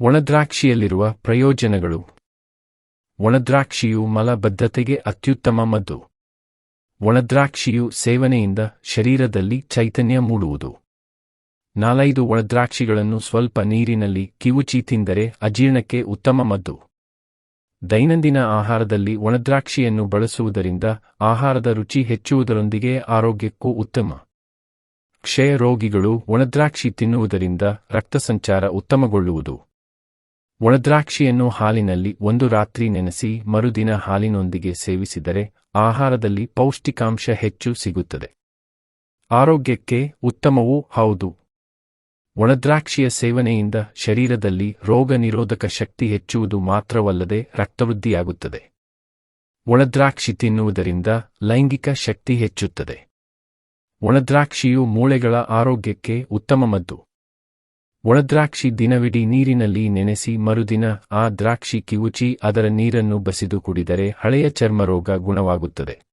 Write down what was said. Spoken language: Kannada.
ಒಣದ್ರಾಕ್ಷಿಯಲ್ಲಿರುವ ಪ್ರಯೋಜನಗಳು. ಒಣದ್ರಾಕ್ಷಿಯು ಮಲಬದ್ಧತೆಗೆ ಅತ್ಯುತ್ತಮ ಮದ್ದು. ಒಣದ್ರಾಕ್ಷಿಯು ಸೇವನೆಯಿಂದ ಶರೀರದಲ್ಲಿ ಚೈತನ್ಯ ಮೂಡುವುದು. ನಾಲೈದು ಒಣದ್ರಾಕ್ಷಿಗಳನ್ನು ಸ್ವಲ್ಪ ನೀರಿನಲ್ಲಿ ಕಿವುಚಿ ತಿಂದರೆ ಅಜೀರ್ಣಕ್ಕೆ ಉತ್ತಮ ಮದ್ದು. ದೈನಂದಿನ ಆಹಾರದಲ್ಲಿ ಒಣದ್ರಾಕ್ಷಿಯನ್ನು ಬಳಸುವುದರಿಂದ ಆಹಾರದ ರುಚಿ ಹೆಚ್ಚುವುದರೊಂದಿಗೆ ಆರೋಗ್ಯಕ್ಕೂ ಉತ್ತಮ. ಕ್ಷಯ ರೋಗಿಗಳು ಒಣದ್ರಾಕ್ಷಿ ತಿನ್ನುವುದರಿಂದ ರಕ್ತ ಸಂಚಾರ ಉತ್ತಮಗೊಳ್ಳುವುದು. ಒಣದ್ರಾಕ್ಷಿಯನ್ನು ಹಾಲಿನಲ್ಲಿ ಒಂದು ರಾತ್ರಿ ನೆನೆಸಿ ಮರುದಿನ ಹಾಲಿನೊಂದಿಗೆ ಸೇವಿಸಿದರೆ ಆಹಾರದಲ್ಲಿ ಪೌಷ್ಟಿಕಾಂಶ ಹೆಚ್ಚು ಸಿಗುತ್ತದೆ. ಆರೋಗ್ಯಕ್ಕೆ ಉತ್ತಮವೂ ಹೌದು. ಒಣದ್ರಾಕ್ಷಿಯ ಸೇವನೆಯಿಂದ ಶರೀರದಲ್ಲಿ ರೋಗ ನಿರೋಧಕ ಶಕ್ತಿ ಹೆಚ್ಚುವುದು ಮಾತ್ರವಲ್ಲದೆ ರಕ್ತವೃದ್ಧಿಯಾಗುತ್ತದೆ. ಒಣದ್ರಾಕ್ಷಿ ತಿನ್ನುವುದರಿಂದ ಲೈಂಗಿಕ ಶಕ್ತಿ ಹೆಚ್ಚುತ್ತದೆ. ಒಣದ್ರಾಕ್ಷಿಯು ಮೂಳೆಗಳ ಆರೋಗ್ಯಕ್ಕೆ ಉತ್ತಮ ಮದ್ದು ಒಣದ್ರಾಕ್ಷಿ ದಿನವಿಡೀ ನೀರಿನಲ್ಲಿ ನೆನೆಸಿ ಮರುದಿನ ಆ ದ್ರಾಕ್ಷಿ ಕಿವುಚಿ ಅದರ ನೀರನ್ನು ಬಸಿದು ಕುಡಿದರೆ ಹಳೆಯ ಚರ್ಮರೋಗ ಗುಣವಾಗುತ್ತದೆ.